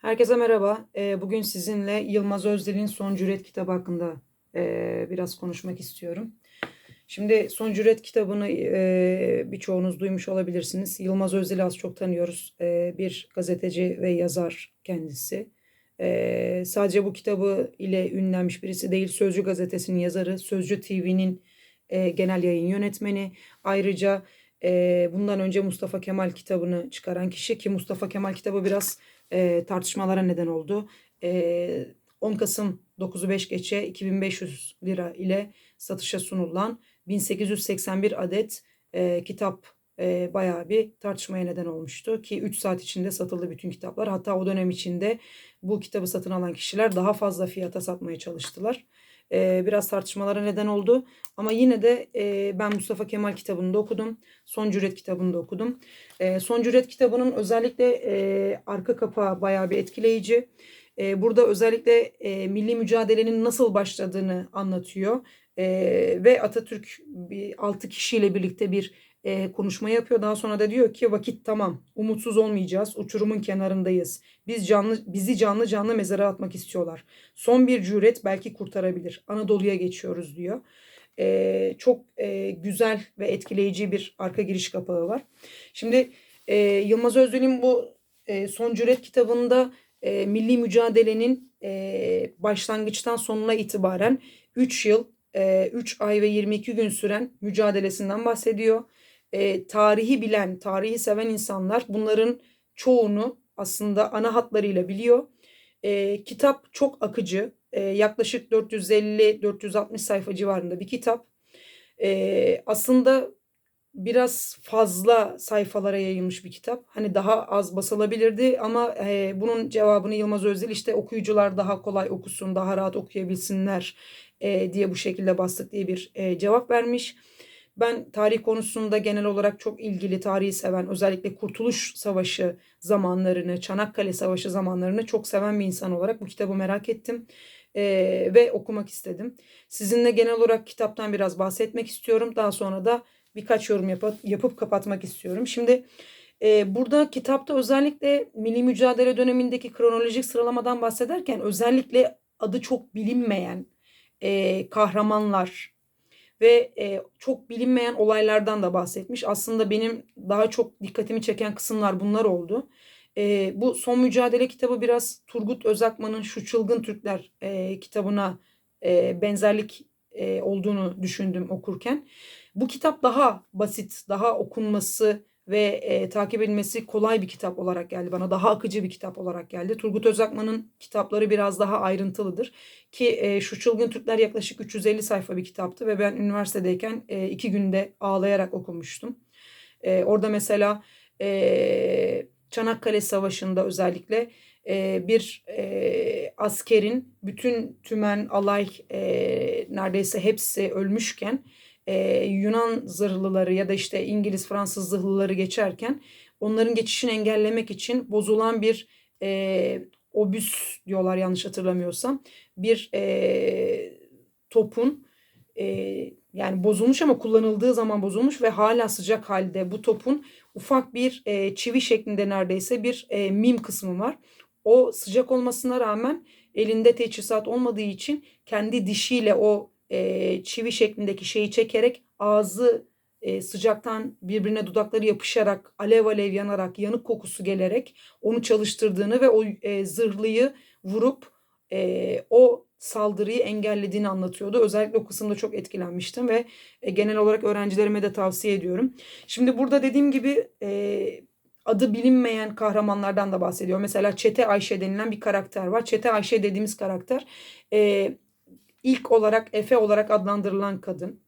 Herkese merhaba. Ee, Bugün sizinle Yılmaz Özdil'in Son Cüret kitabı hakkında e, biraz konuşmak istiyorum. Şimdi Son Cüret kitabını e, birçoğunuz duymuş olabilirsiniz. Yılmaz Özdil'i az çok tanıyoruz. E, Bir gazeteci ve yazar kendisi. Sadece bu kitabı ile ünlenmiş birisi değil. Sözcü gazetesinin yazarı, Sözcü TV'nin genel yayın yönetmeni. Ayrıca bundan önce Mustafa Kemal kitabını çıkaran kişi ki Mustafa Kemal kitabı biraz e, tartışmalara neden oldu. E, 10 Kasım 9'u 5 geçe 2500 lira ile satışa sunulan 1881 adet e, kitap e, bayağı bir tartışmaya neden olmuştu ki 3 saat içinde satıldı bütün kitaplar. Hatta o dönem içinde bu kitabı satın alan kişiler daha fazla fiyata satmaya çalıştılar. E, biraz tartışmalara neden oldu. Ama yine de e, ben Mustafa Kemal kitabını da okudum. Son Cüret kitabını da okudum. E, Son Cüret kitabının özellikle e, arka kapağı bayağı bir etkileyici. E, burada özellikle e, milli mücadelenin nasıl başladığını anlatıyor. E, ve Atatürk bir altı kişiyle birlikte bir e, konuşma yapıyor. Daha sonra da diyor ki vakit tamam. Umutsuz olmayacağız. Uçurumun kenarındayız. Biz canlı bizi canlı canlı mezara atmak istiyorlar. Son bir cüret belki kurtarabilir. Anadolu'ya geçiyoruz diyor. E, çok e, güzel ve etkileyici bir arka giriş kapağı var. Şimdi e, Yılmaz Özdil'in bu e, Son Cüret kitabında e, milli mücadelenin e, başlangıçtan sonuna itibaren 3 yıl, e, 3 ay ve 22 gün süren mücadelesinden bahsediyor. E, tarihi bilen, tarihi seven insanlar bunların çoğunu aslında ana hatlarıyla biliyor. E, kitap çok akıcı, e, yaklaşık 450-460 sayfa civarında bir kitap. E, aslında biraz fazla sayfalara yayılmış bir kitap. Hani daha az basılabilirdi ama e, bunun cevabını Yılmaz Özdil işte okuyucular daha kolay okusun, daha rahat okuyabilsinler e, diye bu şekilde bastık diye bir e, cevap vermiş. Ben tarih konusunda genel olarak çok ilgili, tarihi seven, özellikle Kurtuluş Savaşı zamanlarını, Çanakkale Savaşı zamanlarını çok seven bir insan olarak bu kitabı merak ettim e, ve okumak istedim. Sizinle genel olarak kitaptan biraz bahsetmek istiyorum. Daha sonra da birkaç yorum yap yapıp kapatmak istiyorum. Şimdi e, burada kitapta özellikle milli mücadele dönemindeki kronolojik sıralamadan bahsederken özellikle adı çok bilinmeyen e, kahramanlar ve e, çok bilinmeyen olaylardan da bahsetmiş. Aslında benim daha çok dikkatimi çeken kısımlar bunlar oldu. E, bu son mücadele kitabı biraz Turgut Özakman'ın Şu Çılgın Türkler e, kitabına e, benzerlik e, olduğunu düşündüm okurken. Bu kitap daha basit, daha okunması ve e, takip edilmesi kolay bir kitap olarak geldi bana. Daha akıcı bir kitap olarak geldi. Turgut Özakman'ın kitapları biraz daha ayrıntılıdır. Ki e, Şu Çılgın Türkler yaklaşık 350 sayfa bir kitaptı ve ben üniversitedeyken e, iki günde ağlayarak okumuştum. E, orada mesela e, Çanakkale Savaşı'nda özellikle e, bir e, askerin bütün tümen, alay e, neredeyse hepsi ölmüşken e, Yunan zırhlıları ya da işte İngiliz, Fransız zırhlıları geçerken onların geçişini engellemek için bozulan bir e, obüs diyorlar yanlış hatırlamıyorsam bir e, topun e, yani bozulmuş ama kullanıldığı zaman bozulmuş ve hala sıcak halde bu topun ufak bir e, çivi şeklinde neredeyse bir e, mim kısmı var. O sıcak olmasına rağmen elinde teçhizat olmadığı için kendi dişiyle o e, çivi şeklindeki şeyi çekerek ağzı e, sıcaktan birbirine dudakları yapışarak alev alev yanarak yanık kokusu gelerek onu çalıştırdığını ve o e, zırhlıyı vurup e, o saldırıyı engellediğini anlatıyordu. Özellikle o kısımda çok etkilenmiştim ve e, genel olarak öğrencilerime de tavsiye ediyorum. Şimdi burada dediğim gibi e, adı bilinmeyen kahramanlardan da bahsediyor. Mesela Çete Ayşe denilen bir karakter var. Çete Ayşe dediğimiz karakter e, ilk olarak Efe olarak adlandırılan kadın.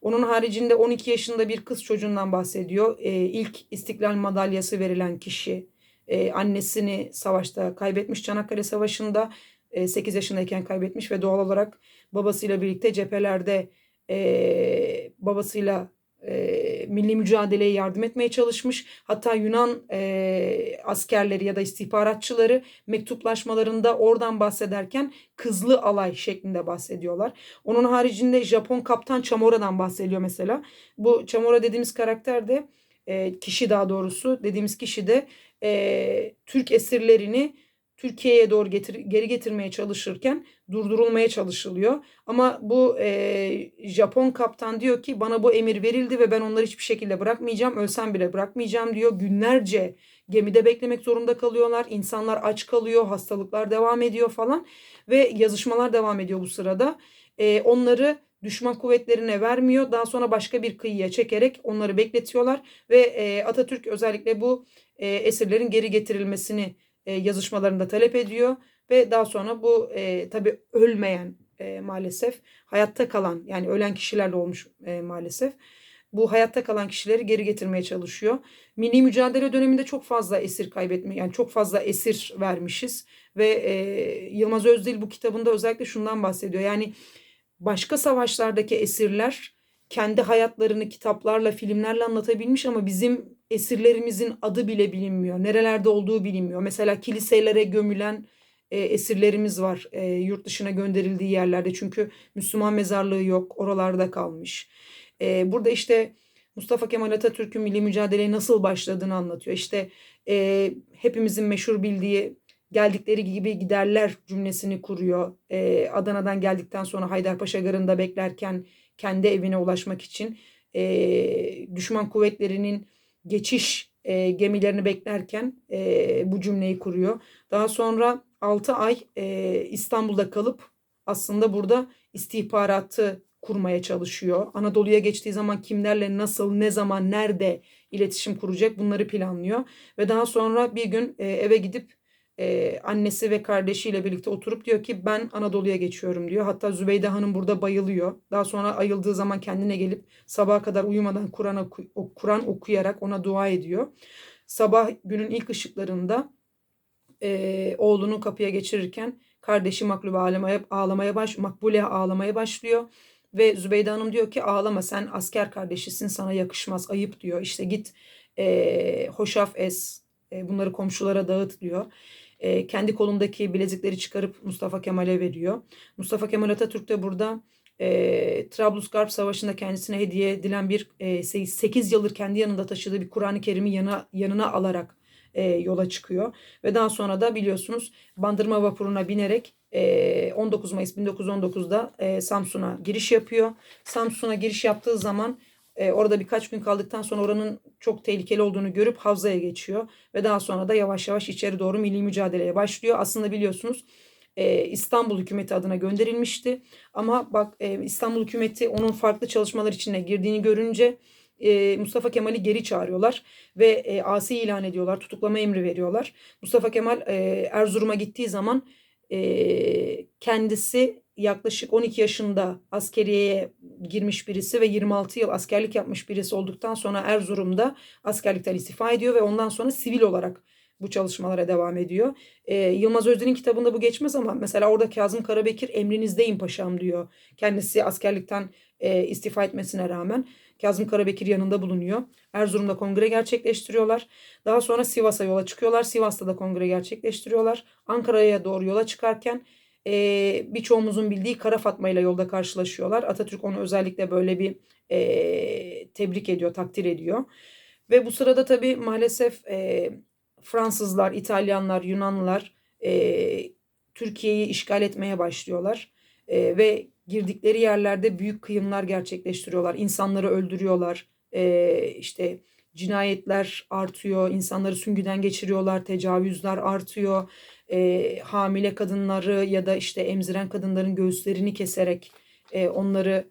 Onun haricinde 12 yaşında bir kız çocuğundan bahsediyor. E, ilk İstiklal Madalyası verilen kişi. E, annesini savaşta kaybetmiş Çanakkale Savaşı'nda. E, 8 yaşındayken kaybetmiş ve doğal olarak babasıyla birlikte cephelerde e, babasıyla e, milli mücadeleye yardım etmeye çalışmış. Hatta Yunan e, askerleri ya da istihbaratçıları mektuplaşmalarında oradan bahsederken kızlı alay şeklinde bahsediyorlar. Onun haricinde Japon kaptan Chamora'dan bahsediyor mesela. Bu Chamora dediğimiz karakter de e, kişi daha doğrusu dediğimiz kişi de e, Türk esirlerini Türkiye'ye doğru getir, geri getirmeye çalışırken durdurulmaya çalışılıyor. Ama bu e, Japon kaptan diyor ki bana bu emir verildi ve ben onları hiçbir şekilde bırakmayacağım. Ölsem bile bırakmayacağım diyor. Günlerce gemide beklemek zorunda kalıyorlar. İnsanlar aç kalıyor, hastalıklar devam ediyor falan ve yazışmalar devam ediyor bu sırada. E, onları düşman kuvvetlerine vermiyor. Daha sonra başka bir kıyıya çekerek onları bekletiyorlar ve e, Atatürk özellikle bu e, esirlerin geri getirilmesini e, yazışmalarında talep ediyor ve daha sonra bu e, tabi ölmeyen e, maalesef hayatta kalan yani ölen kişilerle olmuş e, maalesef bu hayatta kalan kişileri geri getirmeye çalışıyor. Milli mücadele döneminde çok fazla esir kaybetme yani çok fazla esir vermişiz ve e, Yılmaz Özdil bu kitabında özellikle şundan bahsediyor. Yani başka savaşlardaki esirler kendi hayatlarını kitaplarla, filmlerle anlatabilmiş ama bizim esirlerimizin adı bile bilinmiyor. Nerelerde olduğu bilinmiyor. Mesela kiliselere gömülen e, esirlerimiz var e, yurt dışına gönderildiği yerlerde. Çünkü Müslüman mezarlığı yok. Oralarda kalmış. E, burada işte Mustafa Kemal Atatürk'ün milli mücadeleye nasıl başladığını anlatıyor. İşte e, hepimizin meşhur bildiği geldikleri gibi giderler cümlesini kuruyor. E, Adana'dan geldikten sonra Haydarpaşa Garı'nda beklerken kendi evine ulaşmak için e, düşman kuvvetlerinin geçiş e, gemilerini beklerken e, bu cümleyi kuruyor. Daha sonra 6 ay e, İstanbul'da kalıp aslında burada istihbaratı kurmaya çalışıyor. Anadolu'ya geçtiği zaman kimlerle nasıl, ne zaman, nerede iletişim kuracak bunları planlıyor. Ve daha sonra bir gün e, eve gidip e, annesi ve kardeşiyle birlikte oturup diyor ki ben Anadolu'ya geçiyorum diyor. Hatta Zübeyde Hanım burada bayılıyor. Daha sonra ayıldığı zaman kendine gelip sabaha kadar uyumadan Kur'an oku, Kur'an okuyarak ona dua ediyor. Sabah günün ilk ışıklarında e, oğlunu kapıya geçirirken kardeşi Maklube ağlamaya, ağlamaya baş, Makbule ağlamaya başlıyor. Ve Zübeyde Hanım diyor ki ağlama sen asker kardeşisin sana yakışmaz ayıp diyor. İşte git e, hoşaf es e, bunları komşulara dağıt diyor e, kendi kolundaki bilezikleri çıkarıp Mustafa Kemal'e veriyor. Mustafa Kemal Atatürk de burada e, Trablusgarp Savaşı'nda kendisine hediye edilen bir e, 8 yıldır kendi yanında taşıdığı bir Kur'an-ı Kerim'i yana, yanına alarak e, yola çıkıyor. Ve daha sonra da biliyorsunuz Bandırma vapuruna binerek e, 19 Mayıs 1919'da e, Samsun'a giriş yapıyor. Samsun'a giriş yaptığı zaman e, orada birkaç gün kaldıktan sonra oranın çok tehlikeli olduğunu görüp Havza'ya geçiyor. Ve daha sonra da yavaş yavaş içeri doğru milli mücadeleye başlıyor. Aslında biliyorsunuz e, İstanbul hükümeti adına gönderilmişti. Ama bak e, İstanbul hükümeti onun farklı çalışmalar içine girdiğini görünce e, Mustafa Kemal'i geri çağırıyorlar ve e, asi ilan ediyorlar, tutuklama emri veriyorlar. Mustafa Kemal e, Erzurum'a gittiği zaman e, kendisi yaklaşık 12 yaşında askeriyeye girmiş birisi ve 26 yıl askerlik yapmış birisi olduktan sonra Erzurum'da askerlikten istifa ediyor ve ondan sonra sivil olarak bu çalışmalara devam ediyor. Ee, Yılmaz Özdil'in kitabında bu geçmez ama mesela orada Kazım Karabekir emrinizdeyim paşam diyor. Kendisi askerlikten e, istifa etmesine rağmen Kazım Karabekir yanında bulunuyor. Erzurum'da kongre gerçekleştiriyorlar. Daha sonra Sivas'a yola çıkıyorlar. Sivas'ta da kongre gerçekleştiriyorlar. Ankara'ya doğru yola çıkarken e, birçoğumuzun bildiği Kara Fatma ile yolda karşılaşıyorlar. Atatürk onu özellikle böyle bir e, tebrik ediyor, takdir ediyor. Ve bu sırada tabii maalesef e, Fransızlar, İtalyanlar, Yunanlılar e, Türkiye'yi işgal etmeye başlıyorlar. E, ve girdikleri yerlerde büyük kıyımlar gerçekleştiriyorlar. İnsanları öldürüyorlar. E, işte cinayetler artıyor, insanları süngüden geçiriyorlar, tecavüzler artıyor e, hamile kadınları ya da işte emziren kadınların göğüslerini keserek e, onları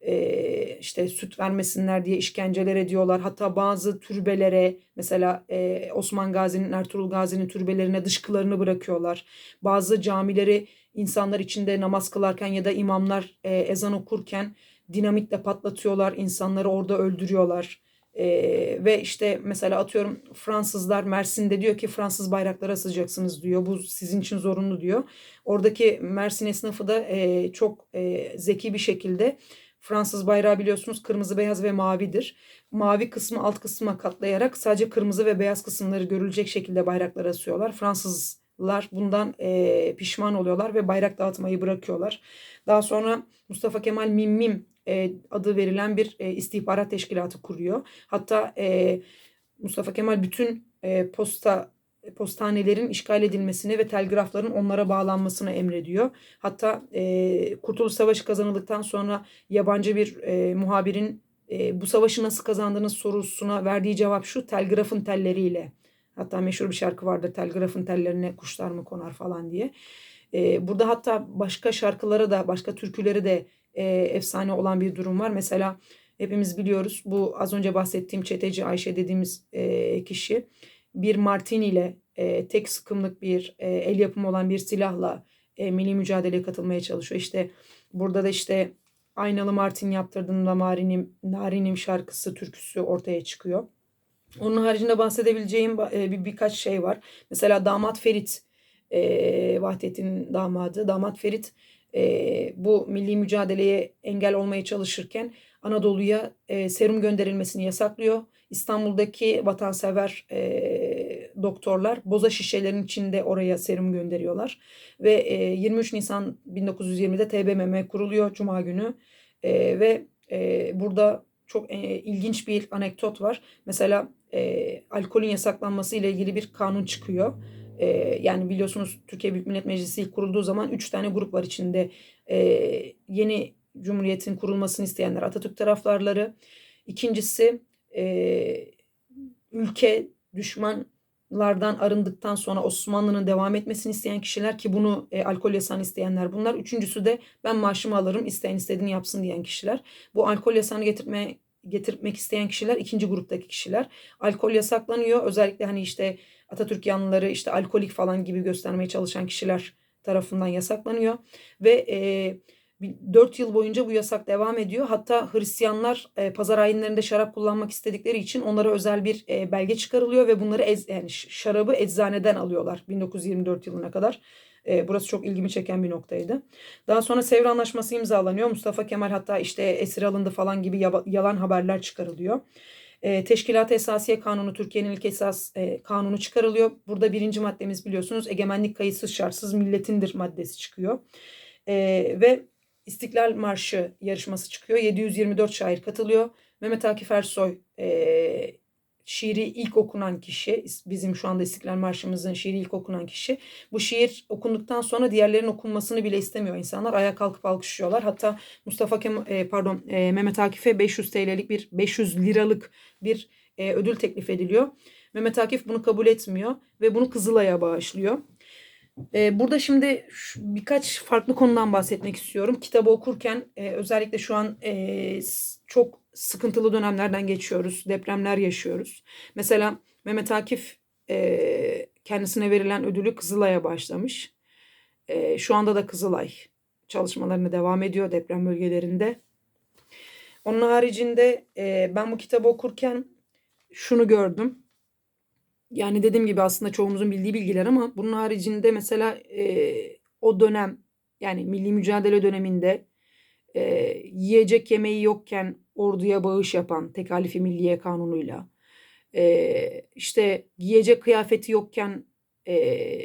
e, işte süt vermesinler diye işkenceler ediyorlar. Hatta bazı türbelere mesela e, Osman Gazi'nin Ertuğrul Gazi'nin türbelerine dışkılarını bırakıyorlar. Bazı camileri insanlar içinde namaz kılarken ya da imamlar e, ezan okurken dinamitle patlatıyorlar. insanları orada öldürüyorlar. Ee, ve işte mesela atıyorum Fransızlar Mersin'de diyor ki Fransız bayrakları asacaksınız diyor. Bu sizin için zorunlu diyor. Oradaki Mersin esnafı da e, çok e, zeki bir şekilde Fransız bayrağı biliyorsunuz kırmızı, beyaz ve mavidir. Mavi kısmı alt kısma katlayarak sadece kırmızı ve beyaz kısımları görülecek şekilde bayraklar asıyorlar. Fransızlar bundan e, pişman oluyorlar ve bayrak dağıtmayı bırakıyorlar. Daha sonra Mustafa Kemal Mim e, adı verilen bir e, istihbarat teşkilatı kuruyor. Hatta e, Mustafa Kemal bütün e, posta postanelerin işgal edilmesini ve telgrafların onlara bağlanmasını emrediyor. Hatta e, Kurtuluş Savaşı kazanıldıktan sonra yabancı bir e, muhabirin e, bu savaşı nasıl kazandınız sorusuna verdiği cevap şu telgrafın telleriyle. Hatta meşhur bir şarkı vardır telgrafın tellerine kuşlar mı konar falan diye. E, burada hatta başka şarkılara da başka türküleri de e, efsane olan bir durum var. Mesela hepimiz biliyoruz bu az önce bahsettiğim çeteci Ayşe dediğimiz e, kişi bir martini ile e, tek sıkımlık bir e, el yapımı olan bir silahla e, milli mücadeleye katılmaya çalışıyor. İşte burada da işte Aynalı Martin yaptırdığımda Marinim, Narinim şarkısı, türküsü ortaya çıkıyor. Onun haricinde bahsedebileceğim e, bir birkaç şey var. Mesela Damat Ferit, e, Vahdettin damadı. Damat Ferit e, bu milli mücadeleye engel olmaya çalışırken Anadolu'ya e, serum gönderilmesini yasaklıyor. İstanbul'daki vatansever e, doktorlar boza şişelerin içinde oraya serum gönderiyorlar. Ve e, 23 Nisan 1920'de TBMM kuruluyor Cuma günü. E, ve e, burada çok e, ilginç bir anekdot var. Mesela e, alkolün yasaklanması ile ilgili bir kanun çıkıyor. E, yani biliyorsunuz Türkiye Büyük Millet Meclisi ilk kurulduğu zaman 3 tane grup var içinde. E, yeni Cumhuriyet'in kurulmasını isteyenler Atatürk taraflarları. İkincisi e, ülke düşmanlardan arındıktan sonra Osmanlı'nın devam etmesini isteyen kişiler ki bunu e, alkol yasağını isteyenler bunlar. Üçüncüsü de ben maaşımı alırım isteyen istediğini yapsın diyen kişiler. Bu alkol yasağını getirmeye getirmek isteyen kişiler ikinci gruptaki kişiler. Alkol yasaklanıyor. Özellikle hani işte Atatürk yanlıları işte alkolik falan gibi göstermeye çalışan kişiler tarafından yasaklanıyor. Ve e, 4 yıl boyunca bu yasak devam ediyor. Hatta Hristiyanlar e, pazar ayinlerinde şarap kullanmak istedikleri için onlara özel bir e, belge çıkarılıyor ve bunları ez, yani şarabı eczaneden alıyorlar 1924 yılına kadar. E, burası çok ilgimi çeken bir noktaydı. Daha sonra Sevr Anlaşması imzalanıyor. Mustafa Kemal hatta işte esir alındı falan gibi yalan haberler çıkarılıyor. E, Teşkilat-ı Esasiye Kanunu Türkiye'nin ilk esas e, kanunu çıkarılıyor. Burada birinci maddemiz biliyorsunuz egemenlik kayıtsız şartsız milletindir maddesi çıkıyor. E, ve İstiklal Marşı yarışması çıkıyor. 724 şair katılıyor. Mehmet Akif Ersoy e, şiiri ilk okunan kişi. Bizim şu anda İstiklal Marşımızın şiiri ilk okunan kişi. Bu şiir okunduktan sonra diğerlerinin okunmasını bile istemiyor insanlar. Ayağa kalkıp alkışlıyorlar. Hatta Mustafa Kemal, e, pardon e, Mehmet Akif'e 500 TL'lik bir 500 liralık bir e, ödül teklif ediliyor. Mehmet Akif bunu kabul etmiyor ve bunu Kızılay'a bağışlıyor. Ee, burada şimdi birkaç farklı konudan bahsetmek istiyorum. Kitabı okurken e, özellikle şu an e, çok sıkıntılı dönemlerden geçiyoruz. Depremler yaşıyoruz. Mesela Mehmet Akif e, kendisine verilen ödülü Kızılay'a başlamış. Şu anda da Kızılay çalışmalarına devam ediyor deprem bölgelerinde. Onun haricinde ben bu kitabı okurken şunu gördüm yani dediğim gibi aslında çoğumuzun bildiği bilgiler ama bunun haricinde mesela e, o dönem yani milli mücadele döneminde e, yiyecek yemeği yokken orduya bağış yapan tekalifi milliye kanunuyla e, işte giyecek kıyafeti yokken e,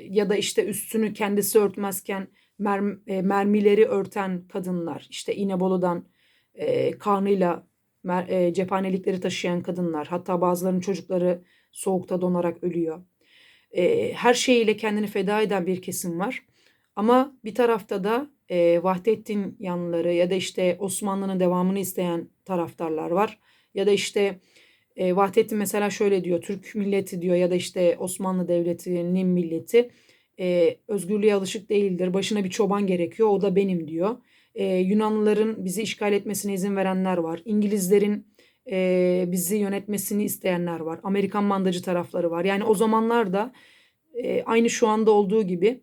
ya da işte üstünü kendisi örtmezken mer, e, mermileri örten kadınlar işte İnebolu'dan e, kanıyla mer, e, cephanelikleri taşıyan kadınlar hatta bazılarının çocukları soğukta donarak ölüyor. E, her şeyiyle kendini feda eden bir kesim var. Ama bir tarafta da e, Vahdettin yanlıları ya da işte Osmanlı'nın devamını isteyen taraftarlar var. Ya da işte e, Vahdettin mesela şöyle diyor Türk milleti diyor ya da işte Osmanlı Devleti'nin milleti e, özgürlüğe alışık değildir. Başına bir çoban gerekiyor o da benim diyor. E, Yunanlıların bizi işgal etmesine izin verenler var. İngilizlerin e, bizi yönetmesini isteyenler var. Amerikan mandacı tarafları var. Yani o zamanlarda e, aynı şu anda olduğu gibi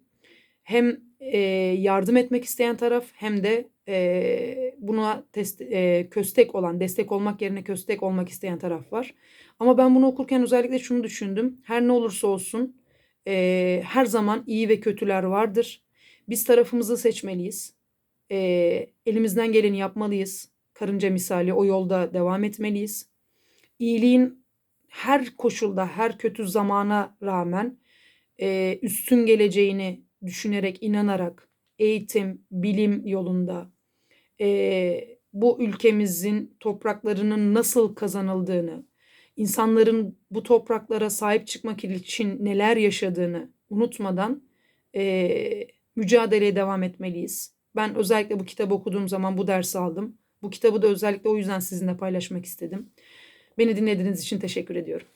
hem e, yardım etmek isteyen taraf hem de e, buna test, e, köstek olan, destek olmak yerine köstek olmak isteyen taraf var. Ama ben bunu okurken özellikle şunu düşündüm. Her ne olursa olsun e, her zaman iyi ve kötüler vardır. Biz tarafımızı seçmeliyiz. E, elimizden geleni yapmalıyız karınca misali o yolda devam etmeliyiz. İyiliğin her koşulda, her kötü zamana rağmen e, üstün geleceğini düşünerek, inanarak eğitim, bilim yolunda e, bu ülkemizin topraklarının nasıl kazanıldığını, insanların bu topraklara sahip çıkmak için neler yaşadığını unutmadan e, mücadeleye devam etmeliyiz. Ben özellikle bu kitabı okuduğum zaman bu dersi aldım. Bu kitabı da özellikle o yüzden sizinle paylaşmak istedim. Beni dinlediğiniz için teşekkür ediyorum.